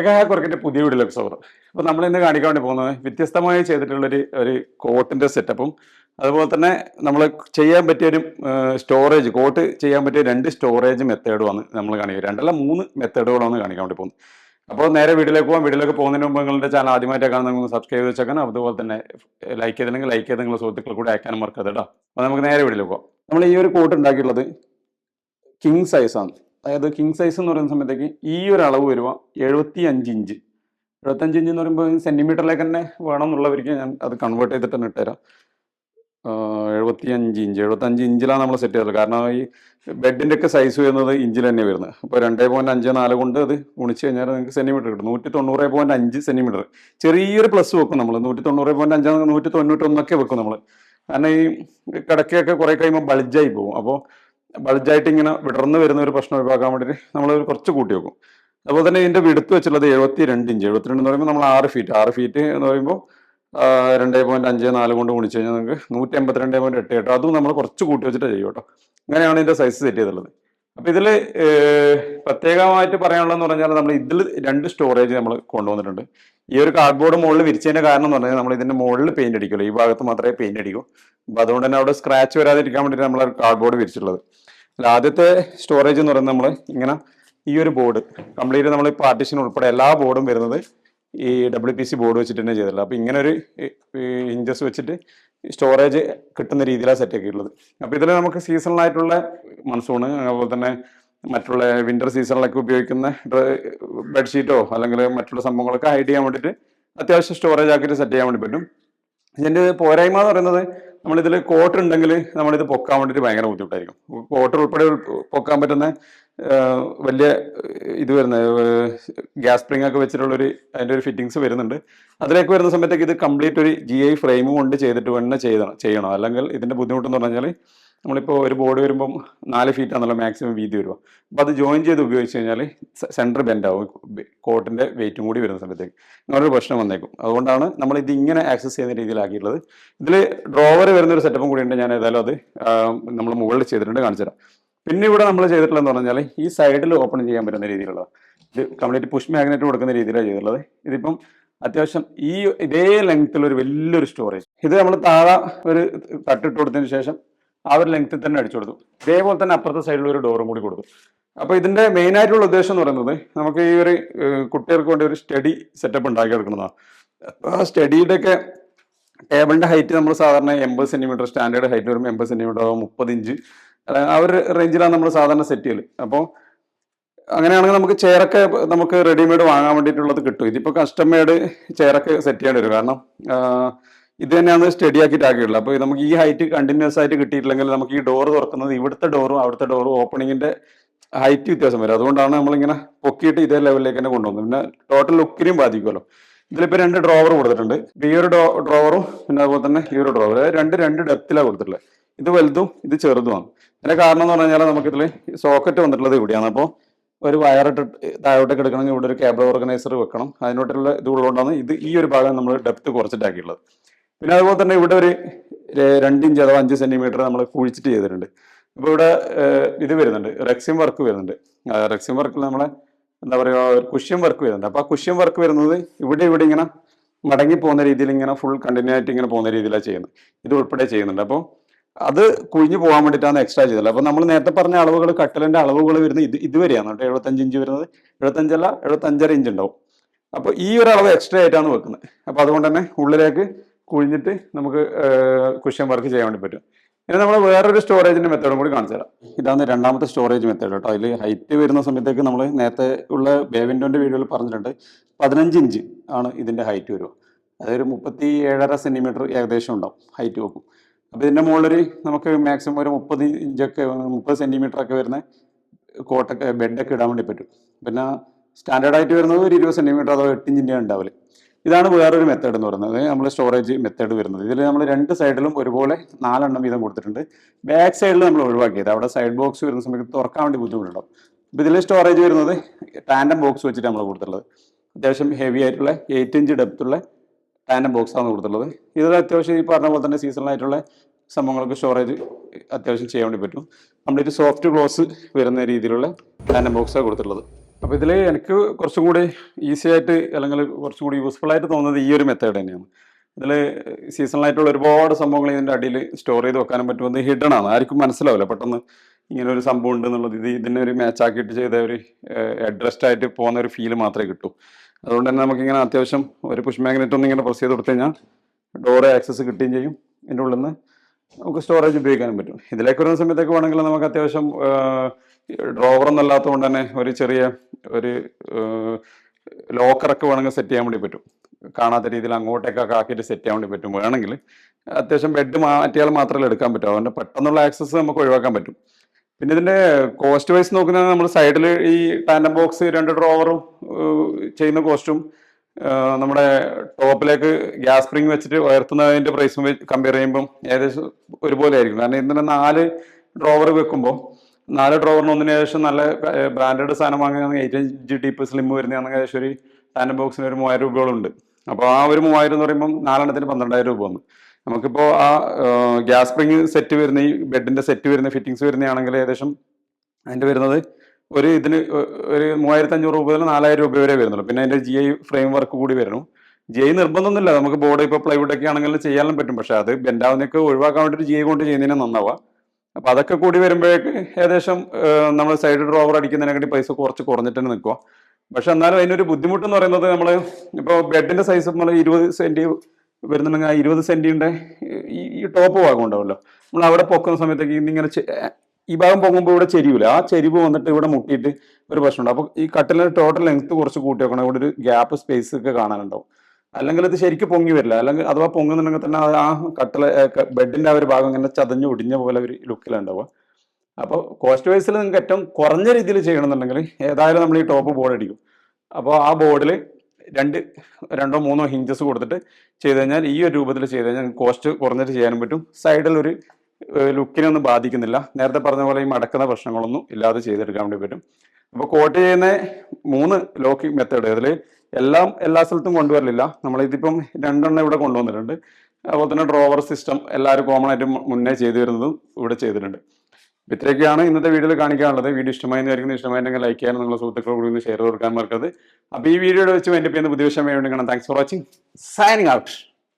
ഒക്കെ കുറക്കിന്റെ പുതിയ വീഡിയോയിലേക്ക് സ്വാഗതം അപ്പോൾ നമ്മൾ ഇന്ന് കാണിക്കാൻ വേണ്ടി പോകുന്നത് വ്യത്യസ്തമായി ചെയ്തിട്ടുള്ള ഒരു ഒരു കോട്ടിന്റെ സെറ്റപ്പും അതുപോലെ തന്നെ നമ്മൾ ചെയ്യാൻ പറ്റിയ ഒരു സ്റ്റോറേജ് കോട്ട് ചെയ്യാൻ പറ്റിയ രണ്ട് സ്റ്റോറേജ് മെത്തേഡുമാണ് നമ്മൾ കാണിക്കുക രണ്ടല്ല മൂന്ന് മെത്തേഡുകളാണ് കാണിക്കാൻ വേണ്ടി പോകുന്നത്. അപ്പോൾ നേരെ വീട്ടിലേക്ക് പോകാം വീട്ടിലേക്ക് പോകുന്നതിന് മുമ്പ് നിങ്ങളുടെ ചാനൽ ആദ്യമായിട്ട് കാണുന്ന നിങ്ങൾ സബ്സ്ക്രൈബ് ചെയ്ത് അതുപോലെ തന്നെ ലൈക്ക് ചെയ്തില്ലെങ്കിൽ ലൈക്ക് ചെയ്ത് നിങ്ങളുടെ സുഹൃത്തുക്കൾ കൂടെ അയക്കാനും മറക്കരുത് കേട്ടോ. അപ്പോൾ നമുക്ക് നേരെ വീട്ടിലേക്ക് പോകാം നമ്മൾ ഈ ഒരു കോട്ട് ഉണ്ടാക്കിയിട്ടുള്ളത് കിങ് സൈസാണ് അതായത് കിങ് സൈസ് എന്ന് പറയുന്ന സമയത്തേക്ക് ഈ ഒരു അളവ് വരുക എഴുപത്തി അഞ്ച് ഇഞ്ച് എഴുപത്തഞ്ച് ഇഞ്ച് എന്ന് പറയുമ്പോൾ സെന്റിമീറ്ററിലേക്ക് തന്നെ വേണം എന്നുള്ളവർക്ക് ഞാൻ അത് കൺവേർട്ട് ചെയ്തിട്ട് തന്നെ ഇട്ടുതരാം എഴുപത്തി അഞ്ച് ഇഞ്ച് എഴുപത്തഞ്ച് ഇഞ്ചിലാണ് നമ്മൾ സെറ്റ് ചെയ്തത്. കാരണം ഈ ബെഡിന്റെ ഒക്കെ സൈസ് വരുന്നത് ഇഞ്ചിൽ തന്നെ വരുന്നത്. അപ്പോൾ രണ്ടേ പോയിന്റ് അഞ്ച് നാല് കൊണ്ട് അത് ഗുണിച്ച് കഴിഞ്ഞാൽ നിങ്ങൾക്ക് സെന്റിമീറ്റർ കിട്ടും. നൂറ്റി തൊണ്ണൂറ് പോയിന്റ് അഞ്ച് സെന്റിമീറ്റർ ചെറിയൊരു പ്ലസ് വെക്കും നമ്മൾ നൂറ്റി തൊണ്ണൂറ് പോയിന്റ് അഞ്ച് നൂറ്റി തൊണ്ണൂറ്റൊന്നൊക്കെ വെക്കും നമ്മൾ കാരണം ഈ കിടക്കയൊക്കെ കുറേ കഴിയുമ്പോൾ ബൾജായി പോകും. അപ്പോൾ ബൾജായിട്ട് ഇങ്ങനെ വിടർന്ന് വരുന്ന ഒരു പ്രശ്നം ഒഴിവാക്കാൻ വേണ്ടിയിട്ട് നമ്മൾ കുറച്ച് കൂട്ടി വെക്കും. അതുപോലെ തന്നെ ഇതിന്റെ വിടുത്ത് വെച്ചുള്ളത് എഴുപത്തി രണ്ട് ഇഞ്ച്. എഴുപത്തിരണ്ട് എന്ന് പറയുമ്പോൾ നമ്മൾ ആറ് ഫീറ്റ് ആറ് ഫീറ്റ് എന്ന് പറയുമ്പോൾ രണ്ടേ പോയിന്റ് അഞ്ച് നാല് കൊണ്ട് ഗുണിച്ച് കഴിഞ്ഞാൽ നിങ്ങൾക്ക് നൂറ്റി എൺപത്തിരണ്ട് പോയിന്റ് എട്ട് കേട്ടോ. അതും നമ്മൾ കുറച്ച് കൂട്ടി വെച്ചിട്ട് ചെയ്യും കേട്ടോ. അങ്ങനെയാണ് ഇതിന്റെ സൈസ് സെറ്റ് ചെയ്തിട്ടുള്ളത്. അപ്പൊ ഇതിൽ പ്രത്യേകമായിട്ട് പറയാനുള്ളതെന്ന് പറഞ്ഞാൽ നമ്മൾ ഇതിൽ രണ്ട് സ്റ്റോറേജ് നമ്മൾ കൊണ്ടുവന്നിട്ടുണ്ട്. ഈ ഒരു കാർഡ്ബോർഡ് മുകളിൽ വിരിച്ചതിന്റെ കാരണം എന്ന് പറഞ്ഞാൽ നമ്മൾ ഇതിന്റെ മുകളിൽ പെയിന്റ് അടിക്കുള്ളൂ ഈ ഭാഗത്ത് മാത്രമേ പെയിന്റ് അടിക്കൂ. അപ്പൊ അതുകൊണ്ട് തന്നെ അവിടെ സ്ക്രാച്ച് വരാതിരിക്കാൻ വേണ്ടിയിട്ട് നമ്മൾ കാർഡ്ബോർഡ് വിരിച്ചിട്ടുള്ളത്. അതിൽ ആദ്യത്തെ സ്റ്റോറേജ് എന്ന് പറയുന്നത് നമ്മൾ ഇങ്ങനെ ഈ ഒരു ബോർഡ് കംപ്ലീറ്റ് നമ്മൾ പാർട്ടിഷൻ ഉൾപ്പെടെ എല്ലാ ബോർഡും വരുന്നത് ഈ ഡബ്ല്യു പി സി ബോർഡ് വെച്ചിട്ട് തന്നെ ചെയ്തിട്ടുള്ളത്. അപ്പോൾ ഇങ്ങനെ ഒരു ഇഞ്ചസ് വെച്ചിട്ട് സ്റ്റോറേജ് കിട്ടുന്ന രീതിയിലാണ് സെറ്റ് ആക്കിയിട്ടുള്ളത്. അപ്പോൾ ഇതിൽ നമുക്ക് സീസണലായിട്ടുള്ള മൺസൂണ് അതുപോലെ തന്നെ മറ്റുള്ള വിന്റർ സീസണിലൊക്കെ ഉപയോഗിക്കുന്ന ബെഡ്ഷീറ്റോ അല്ലെങ്കിൽ മറ്റുള്ള സംഭവങ്ങളൊക്കെ ഹൈഡ് ചെയ്യാൻ വേണ്ടിയിട്ട് അത്യാവശ്യം സ്റ്റോറേജ് ആക്കിയിട്ട് സെറ്റ് ചെയ്യാൻ വേണ്ടി പറ്റും. ഇതിന്റെ പോരായ്മ എന്ന് പറയുന്നത് നമ്മളിതിൽ കോട്ടർ ഉണ്ടെങ്കിൽ നമ്മളിത് പൊക്കാൻ വേണ്ടിയിട്ട് ഭയങ്കര ബുദ്ധിമുട്ടായിരിക്കും. കോട്ടർ ഉൾപ്പെടെ ഉൾ- പൊക്കാൻ പറ്റുന്ന വലിയ ഇത് വരുന്ന ഗ്യാസ് സ്പ്രിംഗ് ഒക്കെ വെച്ചിട്ടുള്ളൊരു അതിന്റെ ഒരു ഫിറ്റിങ്സ് വരുന്നുണ്ട്. അതിലേക്ക് വരുന്ന സമയത്തേക്ക് ഇത് കംപ്ലീറ്റ് ഒരു ജി ഐ ഫ്രെയിം കൊണ്ട് ചെയ്തിട്ട് തന്നെ ചെയ്യണം ചെയ്യണം. അല്ലെങ്കിൽ ഇതിന്റെ ബുദ്ധിമുട്ടെന്ന് പറഞ്ഞാൽ നമ്മളിപ്പോൾ ഒരു ബോർഡ് വരുമ്പം നാല് ഫീറ്റ് ആണല്ലോ മാക്സിമം വീതി വരിക അപ്പോൾ അത് ജോയിൻ ചെയ്ത് ഉപയോഗിച്ച് കഴിഞ്ഞാൽ സെന്റർ ബെൻഡ് ആവും. കോട്ടിന്റെ വെയിറ്റും കൂടി വരുന്ന സമയത്തേക്ക്. അങ്ങനൊരു പ്രശ്നം വന്നേക്കും. അതുകൊണ്ടാണ് നമ്മൾ ഇത് ഇങ്ങനെ ആക്സസ് ചെയ്യുന്ന രീതിയിലാക്കിയിട്ടുള്ളത്. ഇതിൽ ഡ്രോവർ വരുന്ന ഒരു സെറ്റപ്പും കൂടി ഉണ്ട് ഞാൻ ഏതായാലും അത് നമ്മൾ മുകളിൽ ചെയ്തിട്ടുണ്ട് കാണിച്ചു തരാം പിന്നെ ഇവിടെ നമ്മൾ ചെയ്തിട്ടുള്ളതെന്ന് പറഞ്ഞാൽ ഈ സൈഡിൽ ഓപ്പൺ ചെയ്യാൻ പറ്റുന്ന രീതിയിലുള്ള ഇത് കംപ്ലീറ്റ് പുഷ് മാഗ്നറ്റ് കൊടുക്കുന്ന രീതിയിലാണ് ചെയ്തിട്ടുള്ളത്. ഇതിപ്പം അത്യാവശ്യം ഈ ഇതേ ലെങ്ത്തിൽ ഒരു വലിയൊരു സ്റ്റോറേജ് ഇത് നമ്മൾ താഴെ ഒരു തട്ടിട്ട് കൊടുത്തതിന് ശേഷം ആ ഒരു ലെങ്ത്തിൽ തന്നെ അടിച്ചു കൊടുത്തു. ഇതേപോലെ തന്നെ അപ്പുറത്തെ സൈഡിൽ ഒരു ഡോറും കൂടി കൊടുത്തു. അപ്പോൾ ഇതിന്റെ മെയിൻ ആയിട്ടുള്ള ഉദ്ദേശം എന്ന് പറയുന്നത് നമുക്ക് ഈ ഒരു കുട്ടികൾക്ക് വേണ്ടി ഒരു സ്റ്റഡി സെറ്റപ്പ് ഉണ്ടാക്കിയെടുക്കുന്നതാണ് ആ സ്റ്റഡിയുടെ ഒക്കെ ടേബിളിന്റെ ഹൈറ്റ് നമ്മൾ സാധാരണ എൺപത് സെന്റിമീറ്റർ സ്റ്റാൻഡേർഡ് ഹൈറ്റ് വരുമ്പോൾ എൺപത് സെന്റിമീറ്റർ ആവും മുപ്പത് ഇഞ്ച് ആ ഒരു റേഞ്ചിലാണ് നമ്മൾ സാധാരണ സെറ്റ് ചെയ്യൽ അപ്പോൾ അങ്ങനെയാണെങ്കിൽ നമുക്ക് ചെയറൊക്കെ നമുക്ക് റെഡിമെയ്ഡ് വാങ്ങാൻ വേണ്ടിയിട്ടുള്ളത് കിട്ടും. ഇതിപ്പോൾ കസ്റ്റമേഡ് ചെയറൊക്കെ സെറ്റ് ചെയ്യേണ്ടി വരും. കാരണം ഇത് തന്നെയാണ് സ്റ്റഡി ആക്കിയിട്ട് ആക്കിയിട്ടുള്ളത്. അപ്പോൾ നമുക്ക് ഈ ഹൈറ്റ് കണ്ടിന്യൂസ് ആയിട്ട് കിട്ടിയിട്ടില്ലെങ്കിൽ നമുക്ക് ഈ ഡോർ തുറക്കുന്നത് ഇവിടുത്തെ ഡോറും അവിടുത്തെ ഡോറും ഓപ്പണിങ്ങിന്റെ ഹൈറ്റ് വ്യത്യാസം വരും. അതുകൊണ്ടാണ് നമ്മളിങ്ങനെ പൊക്കിയിട്ട് ഇതേ ലെവലിലേക്ക് തന്നെ കൊണ്ടുവന്നത്. പിന്നെ ടോട്ടൽ ലുക്കിനെയും ബാധിക്കുമല്ലോ. ഇതിലിപ്പോൾ രണ്ട് ഡ്രോവർ കൊടുത്തിട്ടുണ്ട്. ഈ ഒരു ഡ്രോവറും പിന്നെ അതുപോലെ തന്നെ ഈ ഒരു ഡ്രോവർ രണ്ട് രണ്ട് ഡെപ്തിലാണ് കൊടുത്തിട്ടുള്ളത്. ഇത് വലുതും ഇത് ചെറുതുമാണ്. അതിന്റെ കാരണം എന്ന് പറഞ്ഞു പറഞ്ഞാൽ നമുക്കിതിൽ സോക്കറ്റ് വന്നിട്ടുള്ളത് ഇവിടെയാണ്. അപ്പോൾ ഒരു വയറിട്ട് താഴോട്ടേക്ക് എടുക്കണമെങ്കിൽ ഇവിടെ ഒരു കേബിൾ ഓർഗനൈസർ വെക്കണം. അതിനോട്ടുള്ള ഇത് ഉള്ളതുകൊണ്ടാണ് ഇത് ഈ ഒരു ഭാഗം നമ്മൾ ഡെപ്ത് കുറച്ചിട്ടാക്കിയിട്ടുള്ളത്. പിന്നെ അതുപോലെ തന്നെ ഇവിടെ ഒരു രണ്ടിഞ്ച് അഥവാ അഞ്ച് സെന്റിമീറ്റർ നമ്മൾ കുഴിച്ചിട്ട് ചെയ്തിട്ടുണ്ട്. അപ്പോൾ ഇവിടെ ഇത് വരുന്നുണ്ട് റെക്സിം വർക്ക് വരുന്നുണ്ട്. റെക്സിം വർക്കിൽ നമ്മളെ എന്താ പറയുക ഒരു കുഷ്യൻ വർക്ക് വരുന്നുണ്ട്. അപ്പോൾ ആ കുഷ്യൻ വർക്ക് വരുന്നത് ഇവിടെ ഇവിടെ ഇങ്ങനെ മടങ്ങി പോകുന്ന രീതിയിൽ ഇങ്ങനെ ഫുൾ കണ്ടിന്യൂ ആയിട്ട് ഇങ്ങനെ പോകുന്ന രീതിയിലാണ് ചെയ്യുന്നത്. ഇത് ഉൾപ്പെടെ ചെയ്യുന്നുണ്ട്. അപ്പോൾ അത് കുഴിഞ്ഞു പോകാൻ വേണ്ടിയിട്ടാണ് എക്സ്ട്രാ ചെയ്തത്. അപ്പോൾ നമ്മൾ നേരത്തെ പറഞ്ഞ അളവുകൾ കട്ടലിന്റെ അളവുകൾ വരുന്നത് ഇത് ഇതുവരെയാണ് കേട്ടോ. എഴുപത്തഞ്ച് ഇഞ്ച് വരുന്നത്. എഴുപത്തഞ്ചല്ല എഴുപത്തഞ്ചര ഇഞ്ച് ഉണ്ടാവും. അപ്പോൾ ഈ ഒരു അളവ് എക്സ്ട്രാ ആയിട്ടാണ് വെക്കുന്നത്. അപ്പോൾ അതുകൊണ്ട് തന്നെ ഉള്ളിലേക്ക് കുഴിഞ്ഞിട്ട് നമുക്ക് കുഷ്യൻ വർക്ക് ചെയ്യാൻ വേണ്ടി പറ്റും. ഇനി നമ്മൾ വേറൊരു സ്റ്റോറേജിന്റെ മെത്തേഡും കൂടി കാണിച്ചു തരാം. ഇതാണ് രണ്ടാമത്തെ സ്റ്റോറേജ് മെത്തേഡ് കേട്ടോ. അതിൽ ഹൈറ്റ് വരുന്ന സമയത്തേക്ക് നമ്മൾ നേരത്തെ ഉള്ള ബേവിൻഡോന്റെ വീഡിയോയിൽ പറഞ്ഞിട്ടുണ്ട്. പതിനഞ്ച് ഇഞ്ച് ആണ് ഇതിന്റെ ഹൈറ്റ് വരിക. അതൊരു മുപ്പത്തി ഏഴര സെന്റിമീറ്റർ ഏകദേശം ഉണ്ടാവും ഹൈറ്റ് വെക്കും. അപ്പോൾ ഇതിന്റെ മുകളിൽ നമുക്ക് മാക്സിമം ഒരു മുപ്പത് ഇഞ്ചൊക്കെ മുപ്പത് സെന്റിമീറ്റർ ഒക്കെ വരുന്ന കോട്ടൊക്കെ ബെഡൊക്കെ ഇടാൻ വേണ്ടി പറ്റും. പിന്നെ സ്റ്റാൻഡേർഡായിട്ട് വരുന്നത് ഒരു ഇരുപത് സെന്റിമീറ്റർ അതോ എട്ട് ഇഞ്ചിന്റെ ഉണ്ടാവില്ല ഇതാണ് വേറൊരു മെത്തേഡ് എന്ന് പറയുന്നത്. നമ്മൾ സ്റ്റോറേജ് മെത്തേഡ് വരുന്നത്. ഇതിൽ നമ്മൾ രണ്ട് സൈഡിലും ഒരുപോലെ നാലെണ്ണം വീതം കൊടുത്തിട്ടുണ്ട്. ബാക്ക് സൈഡിൽ നമ്മൾ ഒഴിവാക്കിയത്. അവിടെ സൈഡ് ബോക്സ് വരുന്ന സമയത്ത് തുറക്കാൻ വേണ്ടി ബുദ്ധിമുട്ടുണ്ടാവും. അപ്പോൾ ഇതിൽ സ്റ്റോറേജ് വരുന്നത് ടാൻഡം ബോക്സ് വെച്ചിട്ട് നമ്മൾ കൊടുത്തിട്ടുള്ളത്. അത്യാവശ്യം ഹെവി ആയിട്ടുള്ള എയ്റ്റ് ഇഞ്ച് ഡെപ്ത് ഉള്ള ടാൻഡം ബോക്സ് ആണ് കൊടുത്തിട്ടുള്ളത്. ഇതിൽ അത്യാവശ്യം ഈ പറഞ്ഞ പോലെ തന്നെ സീസണലായിട്ടുള്ള സംഭവങ്ങൾക്ക് സ്റ്റോറേജ് അത്യാവശ്യം ചെയ്യാൻ വേണ്ടി പറ്റും. കംപ്ലീറ്റ് സോഫ്റ്റ് ക്ലോസ് വരുന്ന രീതിയിലുള്ള ടാൻഡം ബോക്സാണ് കൊടുത്തിട്ടുള്ളത്. അപ്പോൾ ഇതിൽ എനിക്ക് കുറച്ചും കൂടി ഈസി ആയിട്ട് അല്ലെങ്കിൽ കുറച്ചും കൂടി യൂസ്ഫുൾ ആയിട്ട് തോന്നുന്നത് ഈ ഒരു മെത്തേഡ് തന്നെയാണ്. ഇതിൽ സീസണലായിട്ടുള്ള ഒരുപാട് സംഭവങ്ങൾ ഇതിന്റെ അടിയിൽ സ്റ്റോർ ചെയ്ത് വെക്കാനും പറ്റുമെന്ന് ഹിഡൻ ആണ്. ആർക്കും മനസ്സിലാവില്ല. പെട്ടെന്ന് ഇങ്ങനെ ഒരു സംഭവം ഉണ്ട് എന്നുള്ളത്. ഇത് ഇതിനെ ഒരു മാച്ച് ആക്കിയിട്ട് ചെയ്ത ഒരു അഡ്രസ്ഡ് ആയിട്ട് പോകുന്ന ഒരു ഫീൽ മാത്രമേ കിട്ടൂ. അതുകൊണ്ട് തന്നെ നമുക്കിങ്ങനെ അത്യാവശ്യം ഒരു പുഷ് മാഗ്നറ്റ് ഒന്ന് ഇങ്ങനെ പ്രസ് ചെയ്ത് കൊടുത്തു കഴിഞ്ഞാൽ ഡോറ് ആക്സസ് കിട്ടുകയും ചെയ്യും. ഇതിന്റെ ഉള്ളിൽ നിന്ന് നമുക്ക് സ്റ്റോറേജ് ഉപയോഗിക്കാനും പറ്റും. ഇതിലേക്ക് വരുന്ന സമയത്തൊക്കെ വേണമെങ്കിൽ നമുക്ക് അത്യാവശ്യം ഡ്രോവർ എന്നല്ലാത്തത് കൊണ്ട് തന്നെ ഒരു ചെറിയ ഒരു ലോക്കറൊക്കെ വേണമെങ്കിൽ സെറ്റ് ചെയ്യാൻ വേണ്ടി പറ്റും. കാണാത്ത രീതിയിൽ അങ്ങോട്ടേക്കൊക്കെ ആക്കിയിട്ട് സെറ്റ് ചെയ്യാൻ വേണ്ടി പറ്റും. വേണമെങ്കിൽ അത്യാവശ്യം ബെഡ് മാറ്റിയാൽ മാത്രമേ എടുക്കാൻ പറ്റൂ. അതുകൊണ്ട് പെട്ടെന്നുള്ള ആക്സസ് നമുക്ക് ഒഴിവാക്കാൻ പറ്റും. പിന്നെ ഇതിന്റെ കോസ്റ്റ് വൈസ് നോക്കുന്നത് നമ്മൾ സൈഡിൽ ഈ ടാൻഡം ബോക്സ് രണ്ട് ഡ്രോവറും ചെയ്യുന്ന കോസ്റ്റും നമ്മുടെ ടോപ്പിലേക്ക് ഗ്യാസ് സ്പ്രിങ് വെച്ചിട്ട് ഉയർത്തുന്നതിന്റെ പ്രൈസും കമ്പയർ ചെയ്യുമ്പോൾ ഏകദേശം ഒരുപോലെ ആയിരിക്കും. കാരണം ഇതിന് നാല് ഡ്രോവർ വെക്കുമ്പോൾ നാല് ഡ്രോവറിന് ഒന്നിന് ഏകദേശം നല്ല ബ്രാൻഡഡ് സാധനം വാങ്ങുകയാണെങ്കിൽ എയ്റ്റ് ഇഞ്ച് ഡീപ്പ് സ്ലിം വരുന്നതാണെങ്കിൽ ഏകദേശം ഒരു ടാൻഡം ബോക്സിന് ഒരു മൂവായിരം രൂപകളുണ്ട് അപ്പോൾ ആ ഒരു മൂവായിരം എന്ന് പറയുമ്പോൾ നാലെണ്ണത്തിന് പന്ത്രണ്ടായിരം രൂപ വന്നു. നമുക്കിപ്പോൾ ആ ഗ്യാസ് സ്പ്രിങ് സെറ്റ് വരുന്ന ഈ ബെഡിന്റെ സെറ്റ് വരുന്ന ഫിറ്റിങ്സ് വരുന്നതാണെങ്കിൽ ഏകദേശം അതിന്റെ വരുന്നത് ഒരു ഇതിന് ഒരു മൂവായിരത്തി അഞ്ഞൂറ് രൂപ മുതൽ നാലായിരം രൂപ വരെ വരുന്നുള്ളൂ. പിന്നെ അതിന്റെ ജി ഐ ഫ്രെയിം വർക്ക് കൂടി വരണം ജി ഐ നിർബന്ധമൊന്നുമില്ല. നമുക്ക് ബോർഡ് ഇപ്പോൾ പ്ലൈവുഡ് ഒക്കെ ആണെങ്കിലും ചെയ്യാനും പറ്റും. പക്ഷെ അത് ബെൻഡാവുന്നൊക്കെ ഒഴിവാക്കാൻ വേണ്ടിയിട്ട് ജി ഐ കൊണ്ട് ചെയ്യുന്നതിന് നന്നാവുക. അപ്പൊ അതൊക്കെ കൂടി വരുമ്പോഴേക്ക് ഏകദേശം നമ്മൾ സൈഡ് ഡ്രോവർ അടിക്കുന്നതിനെക്കാട്ടി പൈസ കുറച്ച് കുറഞ്ഞിട്ട് തന്നെ നിൽക്കുക പക്ഷെ എന്നാലും അതിനൊരു ബുദ്ധിമുട്ട് എന്ന് പറയുന്നത് നമ്മൾ ഇപ്പോൾ ബെഡിന്റെ സൈസ് നമ്മൾ ഇരുപത് സെന്റി വരുന്നുണ്ടെങ്കിൽ ആ ഇരുപത് സെന്റിന്റെ ഈ ടോപ്പ് ഭാഗം ഉണ്ടാവുമല്ലോ. നമ്മൾ അവിടെ പൊക്കുന്ന സമയത്തേക്ക് ഇന്നിങ്ങനെ ഈ ഭാഗം പൊങ്ങുമ്പോൾ ഇവിടെ ചെരിവില്ല. ആ ചെരിവ് വന്നിട്ട് ഇവിടെ മുട്ടിയിട്ട് ഒരു പ്രശ്നമുണ്ട്. അപ്പോൾ ഈ കട്ടിലിന്റെ ടോട്ടൽ ലെങ്ത് കുറച്ച് കൂട്ടി വെക്കണം. ഇവിടെ ഒരു ഗ്യാപ്പ് സ്പേസ് ഒക്കെ കാണാനുണ്ടാവും. അല്ലെങ്കിൽ ഇത് ശരിക്കും പൊങ്ങി വരില്ല. അല്ലെങ്കിൽ അഥവാ പൊങ്ങുന്നുണ്ടെങ്കിൽ തന്നെ ആ കട്ടിലെ ബെഡിന്റെ ആ ഒരു ഭാഗം ഇങ്ങനെ ചതഞ്ഞ് ഒടിഞ്ഞ പോലെ ഒരു ലുക്കിലുണ്ടാവുക അപ്പോൾ കോസ്റ്റ് വൈസിൽ നിങ്ങൾക്ക് ഏറ്റവും കുറഞ്ഞ രീതിയിൽ ചെയ്യണമെന്നുണ്ടെങ്കിൽ ഏതായാലും നമ്മൾ ഈ ടോപ്പ് ബോർഡ് അടിക്കും. അപ്പോൾ ആ ബോർഡിൽ രണ്ട് രണ്ടോ മൂന്നോ ഹിഞ്ചസ് കൊടുത്തിട്ട് ചെയ്ത് കഴിഞ്ഞാൽ ഈ ഒരു രൂപത്തിൽ ചെയ്ത് കഴിഞ്ഞാൽ കോസ്റ്റ് കുറഞ്ഞിട്ട് ചെയ്യാനും പറ്റും. സൈഡിൽ ഒരു ലുക്കിനൊന്നും ബാധിക്കുന്നില്ല. നേരത്തെ പറഞ്ഞ പോലെ ഈ മടക്കുന്ന പ്രശ്നങ്ങളൊന്നും ഇല്ലാതെ ചെയ്തെടുക്കാൻ വേണ്ടി പറ്റും. അപ്പോൾ കോട്ട് ചെയ്യുന്ന മൂന്ന് ലോക്കിംഗ് മെത്തേഡ് അതിൽ എല്ലാം എല്ലാ സ്ഥലത്തും കൊണ്ടുവരലില്ല. നമ്മൾ ഇതിപ്പം രണ്ടെണ്ണം ഇവിടെ കൊണ്ടുവന്നിട്ടുണ്ട്. അതുപോലെ തന്നെ ഡ്രോവർ സിസ്റ്റം എല്ലാവരും കോമൺ ആയിട്ട് മുന്നേ ചെയ്തു വരുന്നതും ഇവിടെ ചെയ്തിട്ടുണ്ട്. ഇത്രയൊക്കെയാണ് ഇന്നത്തെ വീഡിയോയിൽ കാണിക്കാനുള്ളത്. വീഡിയോ ഇഷ്ടമായി വിചാരിക്കുന്നത് ഇഷ്ടമായിട്ടുണ്ടെങ്കിൽ ലൈക്ക് ചെയ്യാനും നിങ്ങളുടെ സുഹൃത്തുക്കളോട് കൂടി ഷെയർ കൊടുക്കാൻ മറക്കരുത്. അപ്പോൾ ഈ വീഡിയോയുടെ വെച്ച് എന്റെ പേര് പുതിയ വിഷയം വേണ്ടി കാണാം thanks for watching signing out